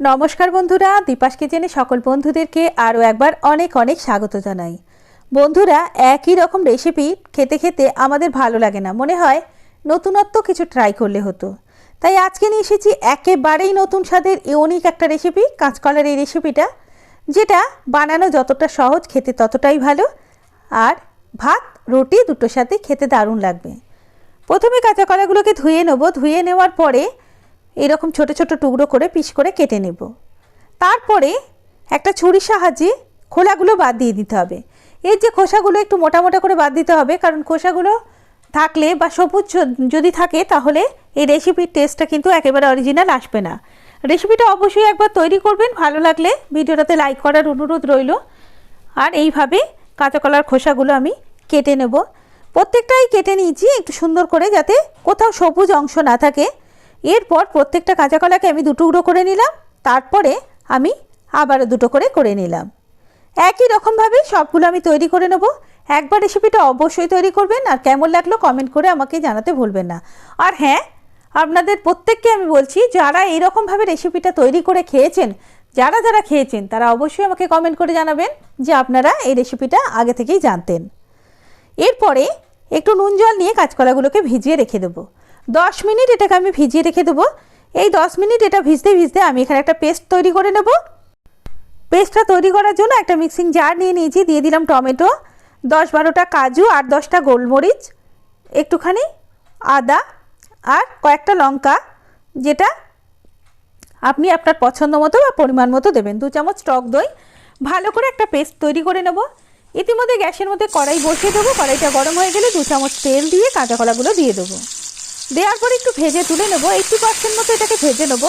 নমস্কার বন্ধুরা, দীপাস কিচেনে সকল বন্ধুদেরকে আরও একবার অনেক অনেক স্বাগত জানাই। বন্ধুরা, একই রকম রেসিপি খেতে খেতে আমাদের ভালো লাগে না। মনে হয় নতুনত্ব কিছু ট্রাই করলে হতো। তাই আজকে নিয়ে এসেছি একেবারেই নতুন স্বাদের ইউনিক একটা রেসিপি কাঁচকলার এই রেসিপিটা যেটা বানানো যতটা সহজ, খেতে ততটাই ভালো, আর ভাত, রুটি দুটোর সাথে খেতে দারুণ লাগবে। প্রথমে কাঁচা কলাগুলোকে ধুয়ে নেব। ধুয়ে নেওয়ার পরে এরকম ছোট ছোট টুকরো করে পিস করে কেটে নেব। তারপরে একটা ছুরির সাহায্যে খোলাগুলো বাদ দিয়ে দিতে হবে। এর যে খোসাগুলো একটু মোটা মোটা করে বাদ দিতে হবে, কারণ খোসাগুলো থাকলে বা সবুজ যদি থাকে তাহলে এই রেসিপির টেস্টটা কিন্তু একেবারে অরিজিনাল আসবে না। রেসিপিটা অবশ্যই একবার তৈরি করবেন, ভালো লাগলে ভিডিওটাতে লাইক করার অনুরোধ রইল। আর এইভাবে কাঁচা কলার খোসাগুলো আমি কেটে নেব। প্রত্যেকটাই কেটে নিয়েছি একটু সুন্দর করে যাতে কোথাও সবুজ অংশ না থাকে। এরপর প্রত্যেকটা কাঁচা কলাকে আমি দুটুকরো করে নিলাম, তারপরে আমি আবারও দুটো করে করে নিলাম। একই রকমভাবে সবগুলো আমি তৈরি করে নেব। একবার রেসিপিটা অবশ্যই তৈরি করবেন আর কেমন লাগল কমেন্ট করে আমাকে জানাতে ভুলবেন না। আর হ্যাঁ আপনাদের প্রত্যেককে আমি বলছি, যারা এইরকমভাবে রেসিপিটা তৈরি করে খেয়েছেন, যারা যারা খেয়েছেন, তারা অবশ্যই আমাকে কমেন্ট করে জানাবেন যে আপনারা এই রেসিপিটা আগে থেকেই জানতেন। এরপরে একটু নুন জল নিয়ে কাঁচকলাগুলোকে ভিজিয়ে রেখে দেবো। দশ মিনিট এটাকে আমি ভিজিয়ে রেখে দেবো। এই দশ মিনিট এটা ভিজতে ভিজতে আমি এখানে একটা পেস্ট তৈরি করে নেব। পেস্টটা তৈরি করার জন্য একটা মিক্সিং জার নিয়ে নিয়েছি, দিয়ে দিলাম টমেটো, দশ বারোটা কাজু আর দশটা গোলমরিচ, একটুখানি আদা আর কয়েকটা লঙ্কা, যেটা আপনি আপনার পছন্দ মতো বা পরিমাণ মতো দেবেন। দু চামচ টক দই, ভালো করে একটা পেস্ট তৈরি করে নেব। ইতিমধ্যে গ্যাসের মধ্যে কড়াই বসিয়ে দেবো। কড়াইটা গরম হয়ে গেলে দু চামচ তেল দিয়ে কাঁচা কলাগুলো দিয়ে দেবো। দেওয়ার পরে একটু ভেজে তুলে নেব, এইটটি পার্সেন্ট মতো এটাকে ভেজে নেব।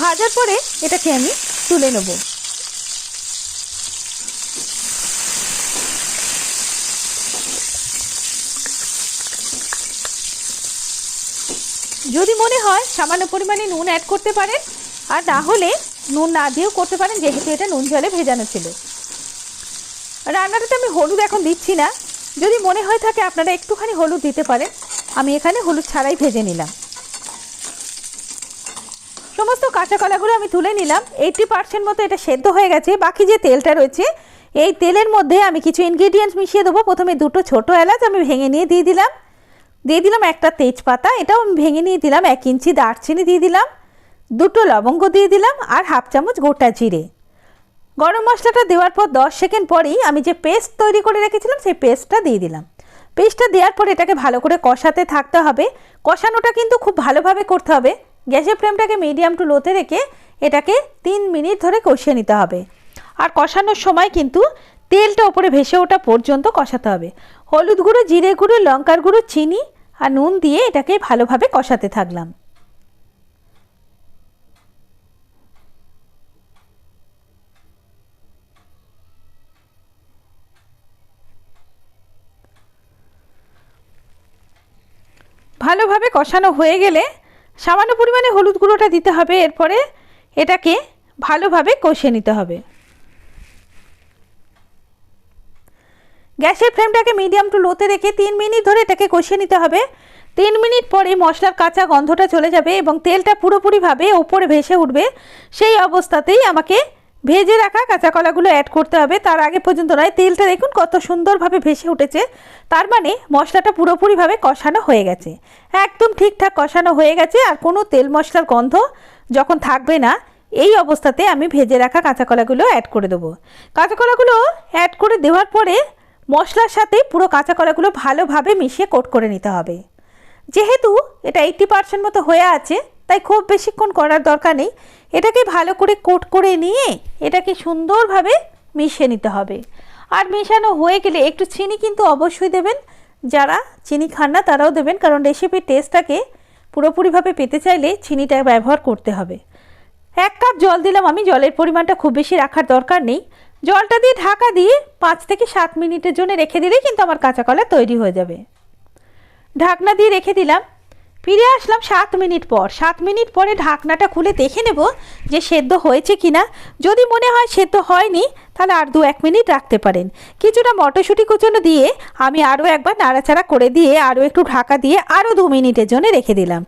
ভাজার পরে এটাকে আমি তুলে নেব। যদি মনে হয় সামান্য পরিমাণে নুন অ্যাড করতে পারেন, আর না হলে নুন না দিয়েও করতে পারেন, যেহেতু এটা নুন জলে ভেজানো ছিল। রান্নাটাতে আমি হলুদ এখন দিচ্ছি না। যদি মনে হয় থাকে আপনারা একটুখানি হলুদ দিতে পারেন। আমি এখানে হলুদ ছাড়াই ভেজে নিলাম। সমস্ত কাঁচা কলাগুলো আমি তুলে নিলাম। এইটটি পার্সেন্ট মতো এটা সেদ্ধ হয়ে গেছে। বাকি যে তেলটা রয়েছে, এই তেলের মধ্যে আমি কিছু ইনগ্রিডিয়েন্টস মিশিয়ে দেবো। প্রথমে দুটো ছোটো এলাচ আমি ভেঙে নিয়ে দিয়ে দিলাম। দিয়ে দিলাম একটা তেজপাতা। এটাও আমি ভেঙে নিয়ে দিলাম। এক ইঞ্চি দারচিনি দিয়ে দিলাম। দুটো লবঙ্গ দিয়ে দিলাম আর হাফ চামচ গোটা জিরে। গরম মশলাটা দেওয়ার পর দশ সেকেন্ড পরেই আমি যে পেস্ট তৈরি করে রেখেছিলাম, সেই পেস্টটা দিয়ে দিলাম। পেস্টটা দেওয়ার পর এটাকে ভালো করে কষাতে থাকতে হবে। কষানোটা কিন্তু খুব ভালোভাবে করতে হবে। গ্যাসের ফ্লেমটাকে মিডিয়াম টু লোতে রেখে এটাকে তিন মিনিট ধরে কষিয়ে নিতে হবে। আর কষানোর সময় কিন্তু তেলটা ওপরে ভেসে ওঠা পর্যন্ত কষাতে হবে। হলুদ গুঁড়ো, জিরে গুঁড়ো, লঙ্কার গুঁড়ো, চিনি আর নুন দিয়ে এটাকে ভালোভাবে কষাতে থাকলাম। ভালোভাবে কষানো হয়ে গেলে সামান্য পরিমাণে হলুদ গুঁড়োটা দিতে হবে, এরপরে এটাকে ভালোভাবে কষিয়ে নিতে হবে। গ্যাসের ফ্লেমটাকে মিডিয়াম টু লোতে রেখে তিন মিনিট ধরে এটাকে কষিয়ে নিতে হবে। তিন মিনিট পরে মশলার কাঁচা গন্ধটা চলে যাবে এবং তেলটা পুরোপুরিভাবে ওপরে ভেসে উঠবে। সেই অবস্থাতেই আমাকে ভেজে রাখা কাঁচা কলাগুলো অ্যাড করতে হবে। তার আগে পর্যন্ত নয়, তেলটা দেখুন কত সুন্দরভাবে ভেসে উঠেছে। তার মানে মশলাটা পুরোপুরিভাবে কষানো হয়ে গেছে। একদম ঠিকঠাক কষানো হয়ে গেছে আর কোনো তেল মশলার গন্ধ যখন থাকবে না, এই অবস্থাতে আমি ভেজে রাখা কাঁচা কলাগুলো অ্যাড করে দেবো। কাঁচা কলাগুলো অ্যাড করে দেওয়ার পরে মশলার সাথে পুরো কাঁচা কলাগুলো ভালোভাবে মিশিয়ে কোট করে নিতে হবে। যেহেতু এটা এইটটি পার্সেন্ট মতো হয়ে আছে তাই খুব বেশিক্ষণ করার দরকার নেই। এটাকে ভালো করে কোট করে নিয়ে এটাকে সুন্দরভাবে মিশিয়ে নিতে হবে। আর মেশানো হয়ে গেলে একটু চিনি কিন্তু অবশ্যই দেবেন। যারা চিনি খান না তারাও দেবেন, কারণ রেসিপির টেস্টটাকে পুরোপুরিভাবে পেতে চাইলে চিনিটা ব্যবহার করতে হবে। এক কাপ জল দিলাম আমি, জলের পরিমাণটা খুব বেশি রাখার দরকার নেই। জলটা দিয়ে ঢাকা দিয়ে পাঁচ থেকে সাত মিনিটের জন্য রেখে দিলেই কিন্তু আমার কাঁচা কলা তৈরি হয়ে যাবে। ঢাকনা দিয়ে রেখে দিলাম। ফিরে আসলাম সাত মিনিট পর। সাত মিনিট পরে ঢাকনাটা খুলে দেখে নেব যে সেদ্ধ হয়েছে কি না যদি মনে হয় সেদ্ধ হয়নি, তাহলে আর দু এক মিনিট রাখতে পারেন। কিছুটা মটরশুঁটি কুচনো দিয়ে আমি আরও একবার নাড়াচাড়া করে দিয়ে, আরও একটু ঢাকা দিয়ে আরও দু মিনিটের জন্য রেখে দিলাম।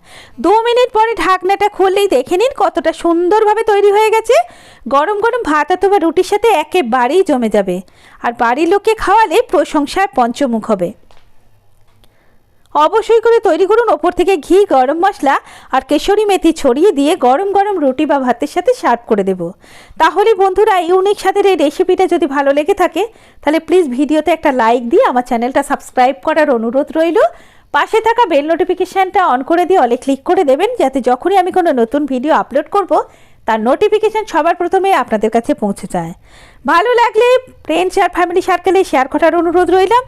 দু মিনিট পরে ঢাকনাটা খুললেই দেখে নিন কতটা সুন্দরভাবে তৈরি হয়ে গেছে। গরম গরম ভাত অথবা রুটির সাথে একেবারেই জমে যাবে। আর বাড়ির লোককে খাওয়ালে প্রশংসায় পঞ্চমুখ হবে। অবশ্যই করে তৈরি করুন। ওপর থেকে ঘি, গরম মশলা আর কেশরি মেথি ছড়িয়ে দিয়ে গরম গরম রুটি বা ভাতের সাথে সার্ভ করে দেব। তাহলে বন্ধুরা ইউনিক স্বাদের এই রেসিপিটা যদি ভালো লেগে থাকে, তাহলে প্লিজ ভিডিওতে একটা লাইক দিয়ে আমার চ্যানেলটা সাবস্ক্রাইব করার অনুরোধ রইল। পাশে থাকা বেল নোটিফিকেশানটা অন করে দিয়ে অলে ক্লিক করে দেবেন, যাতে যখনই আমি কোনো নতুন ভিডিও আপলোড করব, তার নোটিফিকেশান সবার প্রথমে আপনাদের কাছে পৌঁছে যায়। ভালো লাগলে ফ্রেন্ডস আর ফ্যামিলি সার্কেলে শেয়ার করার অনুরোধ রইলাম।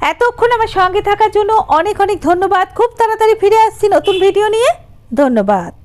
এতক্ষণ আমার সঙ্গে থাকার জন্য অনেক অনেক ধন্যবাদ। খুব তাড়াতাড়ি ফিরে আসছি নতুন ভিডিও নিয়ে। ধন্যবাদ।